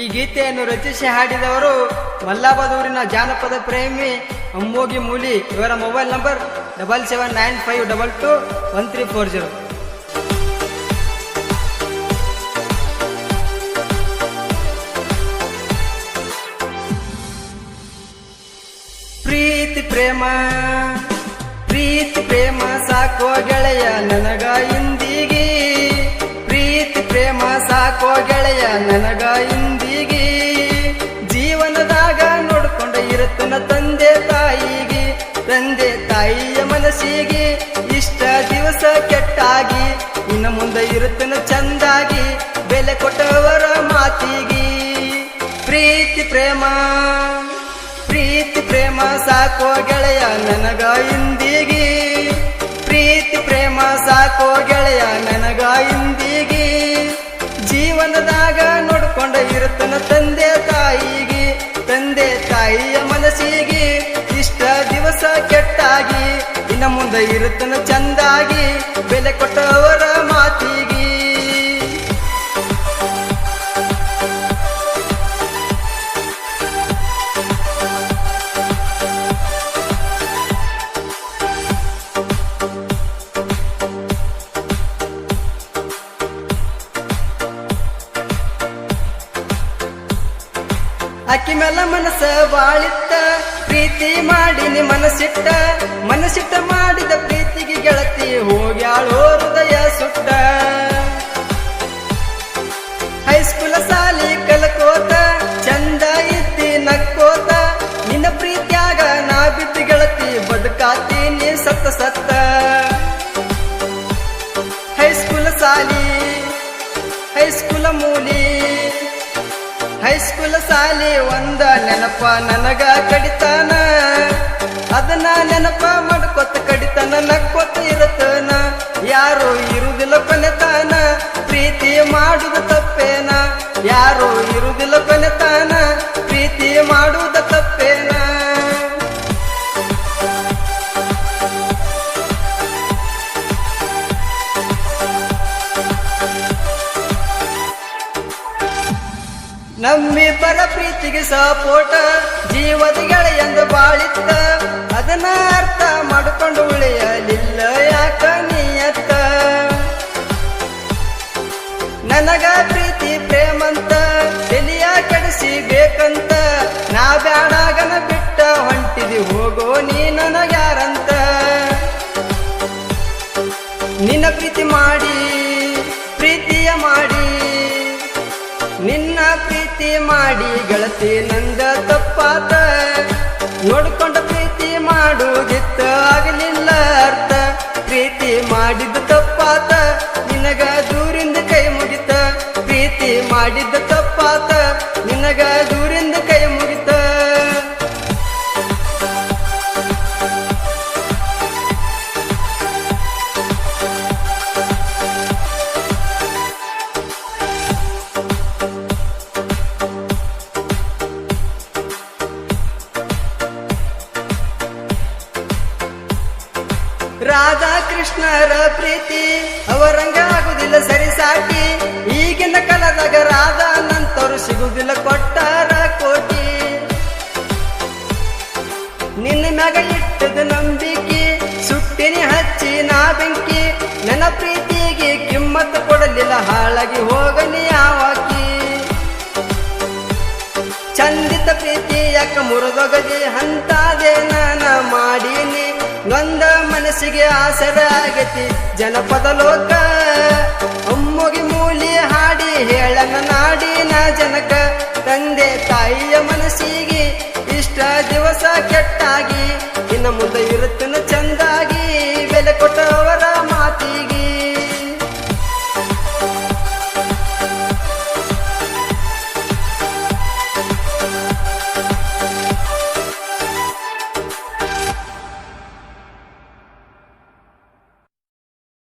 ಈ ಗೀತೆಯನ್ನು ರಚಿಸಿ ಹಾಡಿದವರು ಮಲ್ಲಾಬದೂರಿನ ಜಾನಪದ ಪ್ರೇಮಿ ಅಮ್ಮೋಗಿ ಮೂಲಿ. ಇವರ mobile number double seven nine five double two one three four zero. ಪ್ರೀತಿ ಪ್ರೇಮ ಪ್ರೀತಿ ಪ್ರೇಮ ಸಾಕೋ ಗೆಳೆಯ ನನಗ ಇಂದಿಗೆ. ಪ್ರೀತಿ ಪ್ರೇಮ ಸಾಕೋ ಗೆಳೆಯ ನನಗ ಇಂದಿಗೆ. ಇರುತ್ತನ ತಂದೆ ತಾಯಿಗೆ, ತಂದೆ ತಾಯಿಯ ಮನಸ್ಸಿಗೆ ಇಷ್ಟ ದಿವಸ ಕೆಟ್ಟಾಗಿ, ಇನ್ನು ಮುಂದೆ ಇರುತ್ತನ ಚಂದಾಗಿ, ಬೆಲೆ ಕೊಟ್ಟವರ ಮಾತಿಗೆ. ಪ್ರೀತಿ ಪ್ರೇಮ ಪ್ರೀತಿ ಪ್ರೇಮ ಸಾಕೋ ಗೆಳೆಯ ನನಗ ಇಂದಿಗೆ. ಪ್ರೀತಿ ಪ್ರೇಮ ಸಾಕೋ ಗೆಳೆಯ ಮುಂದೆ ಇರುತ್ತನ ಚಂದಾಗಿ ಬೆಲೆ ಕೊಟ್ಟವರ ಮಾತಿಗೆ. ಅಕ್ಕಿ ಮೇಲ ಮನಸ್ಸ ಬಾಳಿತ್ತ ಪ್ರೀತಿ ಮಾಡಿನಿ ಮನಸ್ಸಿಟ್ಟ ಮನಸ್ಸಿಟ್ಟ ಮಾಡಿದ ಪ್ರೀತಿಗೆ ಗೆಳತಿ ಹೋಗ್ಯಾಳೋ ಹೃದಯ ಸುಟ್ಟ. ಹೈಸ್ಕೂಲ ಸಾಲಿ ಕಲಕೋತ, ಚಂದ ಇದ್ದಿ ನಕ್ಕೋತ, ನಿನ್ನ ಪ್ರೀತಿಯಾಗ ನಾ ಬಿದ್ದು ಗೆಳತಿ ನೀ ಸತ್ತ ಸತ್ತ. ಹೈಸ್ಕೂಲ ಸಾಲಿ, ಹೈಸ್ಕೂಲ ಮೂಲಿ ಹೈಸ್ಕೂಲ್ ಸಾಲಿ ಒಂದ ನೆನಪ ನನಗ ಕಡಿತಾನ. ಅದನ್ನ ನೆನಪ ಮಾಡ್ಕೊತ ಕಡಿತಾನ, ನಕ್ಕೊತ ಇರತನ. ಯಾರು ಇರುದಿಲ್ಲ ಕೊನೆತಾನ, ಪ್ರೀತಿ ಮಾಡುದು ತಪ್ಪೇನ. ಯಾರು ಇರುದಿಲ್ಲ ಕೊನೆತಾನ ನಮ್ಮಿಬ್ಬರ ಪ್ರೀತಿಗೆ ಸಪೋಟ, ಜೀವದ ಗೆಳೆಯಂದು ಬಾಳಿತ್ತ. ಅದನ್ನ ಅರ್ಥ ಮಾಡಿಕೊಂಡು ಉಳಿಯಲಿಲ್ಲ ಯಾಕ ನೀಯತ್ತ? ನನಗ ಪ್ರೀತಿ ಪ್ರೇಮಂತ ತಲಿಯ ಕೆಡಿಸಿ ಬೇಕಂತ. ನಾ ಬ್ಯಾಡಾಗನ ಬಿಟ್ಟ ಹೊಂಟಿದಿ ಹೋಗೋ ನೀ ನನಗ್ಯಾರಂತ. ನಿನ್ನ ಪ್ರೀತಿ ಮಾಡಿ, ಪ್ರೀತಿಯ ಮಾಡಿ, ನಿನ್ನ ಪ್ರೀತಿ ಮಾಡಿ ಗೆಳತಿ ನಂದ ತಪ್ಪಾತ. ನೋಡ್ಕೊಂಡ ಪ್ರೀತಿ ಮಾಡುವುದಿತ್ತ ಆಗಲಿಲ್ಲ ಅರ್ಥ. ಪ್ರೀತಿ ಮಾಡಿದ ತಪ್ಪಾತ, ನಿನಗ ದೂರಿಂದ ಕೈ ಮುಗಿತ. ಪ್ರೀತಿ ಮಾಡಿದ ತಪ್ಪಾತ, ನಿನಗ ದೂರಿಂದ ಕೃಷ್ಣರ ಪ್ರೀತಿ ಅವರಂಗ ಆಗುದಿಲ್ಲ ಸರಿ ಸಾಟಿ ಈಗಿನ ಕಾಲದಾಗ ರಾಧ ನಂತರು ಸಿಗುದಿಲ್ಲ ಕೊಟ್ಟಾರ ಕೋಟಿ. ನಿನ್ನ ಮ್ಯಾಗ ಇಟ್ಟದ ನಂಬಿಕೆ, ಸುಟ್ಟಿನಿ ಹಚ್ಚಿ ನಾ ಬೆಂಕಿ. ನನ್ನ ಪ್ರೀತಿಗೆ ಕಿಮ್ಮತ್ತು ಕೊಡಲಿಲ್ಲ, ಹಾಳಾಗಿ ಹೋಗಲಿ ಯಾವಾಕಿ ಚಂದಿತ ಪ್ರೀತಿ ಯಾಕ ಮುರಿದೊಗದಿ ಅಂತಾದೆ ಆಸರೆ ಜನಪದ ಲೋಕ. ಅಮ್ಮಗೆ ಮೂಲಿ ಹಾಡಿ ಹೇಳನ ನಾಡಿನ ಜನಕ. ತಂದೆ ತಾಯಿಯ ಮನಸ್ಸಿಗೆ ಇಷ್ಟ ದಿವಸ ಕೆಟ್ಟಾಗಿ. ಇನ್ನು ಮುಂದೆ ಇರುತ್ತನ